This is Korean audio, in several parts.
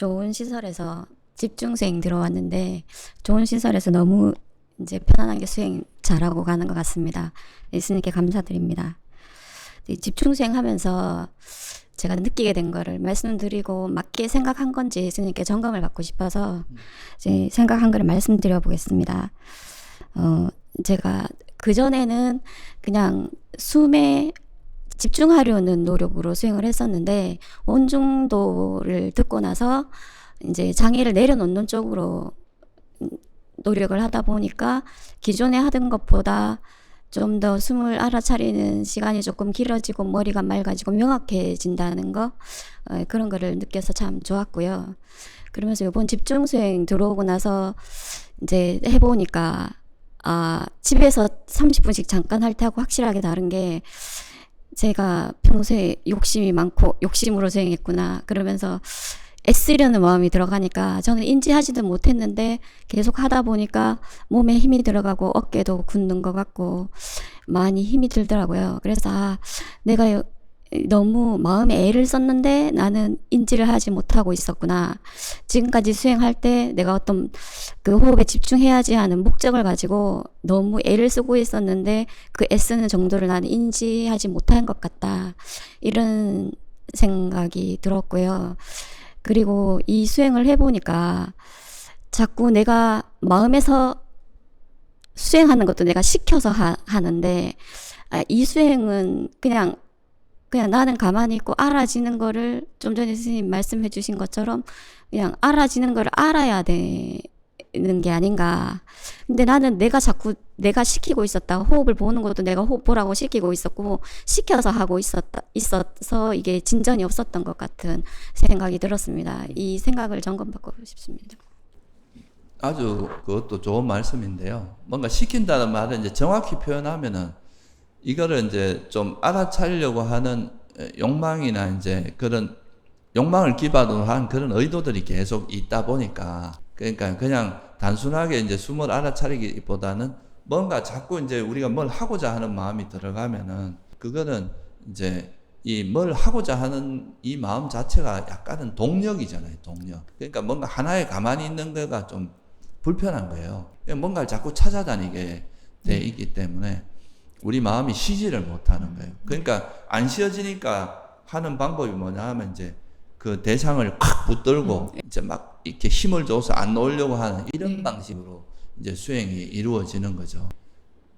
좋은 시설에서 집중 수행 들어왔는데 좋은 시설에서 너무 이제 편안하게 수행 잘하고 가는 것 같습니다. 예수님께 감사드립니다. 이 집중 수행 하면서 제가 느끼게 된 거를 말씀드리고 맞게 생각한 건지 예수님께 점검을 받고 싶어서 이제 생각한 거를 말씀드려 보겠습니다. 어, 제가 그전에는 그냥 숨에 집중하려는 노력으로 수행을 했었는데 온중도를 듣고 나서 이제 장애를 내려놓는 쪽으로 노력을 하다 보니까 기존에 하던 것보다 좀 더 숨을 알아차리는 시간이 조금 길어지고 머리가 맑아지고 명확해진다는 거 어, 그런 거를 느껴서 참 좋았고요. 그러면서 이번 집중 수행 들어오고 나서 이제 해보니까 아 집에서 30분씩 잠깐 할 때하고 확실하게 다른 게 제가 평소에 욕심이 많고 욕심으로 수행했구나 그러면서 애쓰려는 마음이 들어가니까 저는 인지하지도 못했는데 계속 하다 보니까 몸에 힘이 들어가고 어깨도 굳는 것 같고 많이 힘이 들더라고요. 그래서 아, 내가 너무 마음에 애를 썼는데 나는 인지를 하지 못하고 있었구나. 지금까지 수행할 때 내가 어떤 그 호흡에 집중해야지 하는 목적을 가지고 너무 애를 쓰고 있었는데 그 애쓰는 정도를 나는 인지하지 못한 것 같다. 이런 생각이 들었고요. 그리고 이 수행을 해보니까 자꾸 내가 마음에서 수행하는 것도 내가 시켜서 하, 하는데 아, 이 수행은 그냥 그냥 나는 가만히 있고 알아지는 거를 좀 전에 스님 말씀해 주신 것처럼 그냥 알아지는 걸 알아야 되는 게 아닌가. 근데 나는 내가 자꾸 내가 시키고 있었다. 호흡을 보는 것도 내가 호흡 보라고 시키고 있었고 시켜서 하고 있었다. 있어서 이게 진전이 없었던 것 같은 생각이 들었습니다. 이 생각을 점검받고 싶습니다. 아주 그것도 좋은 말씀인데요. 뭔가 시킨다는 말은 이제 정확히 표현하면은 이거를 이제 좀 알아차리려고 하는 욕망이나 이제 그런 욕망을 기반으로 한 그런 의도들이 계속 있다 보니까 그러니까 그냥 단순하게 이제 숨을 알아차리기보다는 뭔가 자꾸 이제 우리가 뭘 하고자 하는 마음이 들어가면은 그거는 이제 이 뭘 하고자 하는 이 마음 자체가 약간은 동력이잖아요, 동력. 그러니까 뭔가 하나에 가만히 있는 거가 좀 불편한 거예요. 뭔가를 자꾸 찾아다니게 돼 있기 때문에 우리 마음이 쉬지를 못하는 거예요. 그러니까 안 쉬어지니까 하는 방법이 뭐냐 하면 이제 그 대상을 콱 붙들고 이제 막 이렇게 힘을 줘서 안 놓으려고 하는 이런 방식으로 이제 수행이 이루어지는 거죠.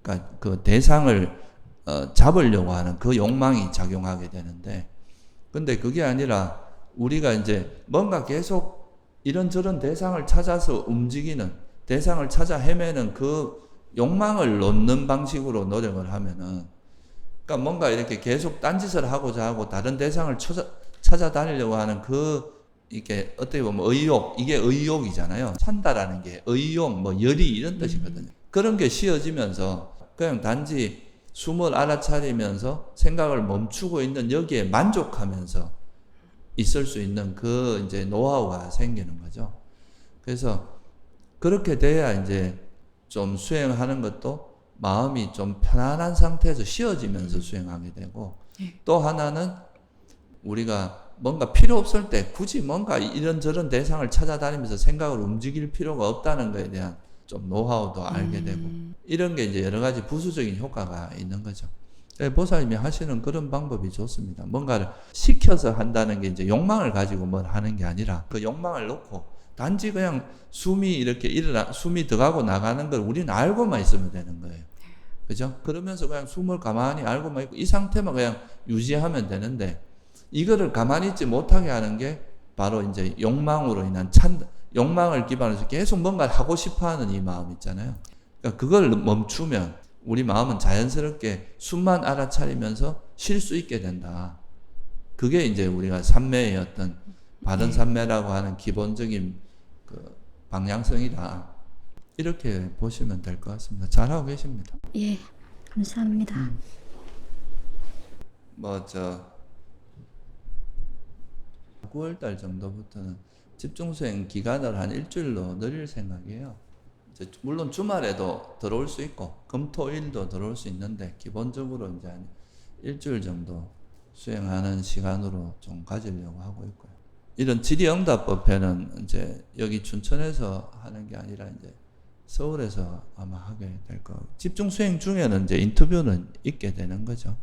그러니까 그 대상을 어, 잡으려고 하는 그 욕망이 작용하게 되는데, 근데 그게 아니라 우리가 이제 뭔가 계속 이런저런 대상을 찾아서 움직이는 대상을 찾아 헤매는 그 욕망을 놓는 방식으로 노력을 하면은, 그러니까 뭔가 이렇게 계속 딴짓을 하고자 하고 다른 대상을 찾아, 찾아다니려고 하는 그 이게 어떻게 보면 의욕 이게 의욕이잖아요. 찬다라는 게 의욕 뭐 열이 이런 뜻이거든요. 그런 게 쉬어지면서 그냥 단지 숨을 알아차리면서 생각을 멈추고 있는 여기에 만족하면서 있을 수 있는 그 이제 노하우가 생기는 거죠. 그래서 그렇게 돼야 이제 좀 수행하는 것도 마음이 좀 편안한 상태에서 쉬어지면서 수행하게 되고 또 하나는 우리가 뭔가 필요 없을 때 굳이 뭔가 이런저런 대상을 찾아다니면서 생각을 움직일 필요가 없다는 것에 대한 좀 노하우도 알게 되고 이런 게 이제 여러 가지 부수적인 효과가 있는 거죠. 예, 보살님이 하시는 그런 방법이 좋습니다. 뭔가를 시켜서 한다는 게 이제 욕망을 가지고 뭘 하는 게 아니라 그 욕망을 놓고 단지 그냥 숨이 이렇게 일어나, 숨이 들어가고 나가는 걸 우리는 알고만 있으면 되는 거예요. 그죠? 그러면서 그냥 숨을 가만히 알고만 있고 이 상태만 그냥 유지하면 되는데 이거를 가만히 있지 못하게 하는 게 바로 이제 욕망으로 인한 찬, 욕망을 기반으로 해서 계속 뭔가를 하고 싶어 하는 이 마음 있잖아요. 그러니까 그걸 멈추면 우리 마음은 자연스럽게 숨만 알아차리면서 쉴 수 있게 된다. 그게 이제 우리가 삼매의 어떤 바른 삼매라고 하는 기본적인 그 방향성이다. 이렇게 보시면 될 것 같습니다. 잘하고 계십니다. 예, 감사합니다. 뭐저 9월 달 정도부터는 집중 수행 기간을 한 일주일로 늘릴 생각이에요. 물론 주말에도 들어올 수 있고 금토일도 들어올 수 있는데 기본적으로 이제 한 일주일 정도 수행하는 시간으로 좀 가지려고 하고 있고요. 이런 질의응답법회는 이제 여기 춘천에서 하는 게 아니라 이제 서울에서 아마 하게 될 거. 집중 수행 중에는 이제 인터뷰는 있게 되는 거죠.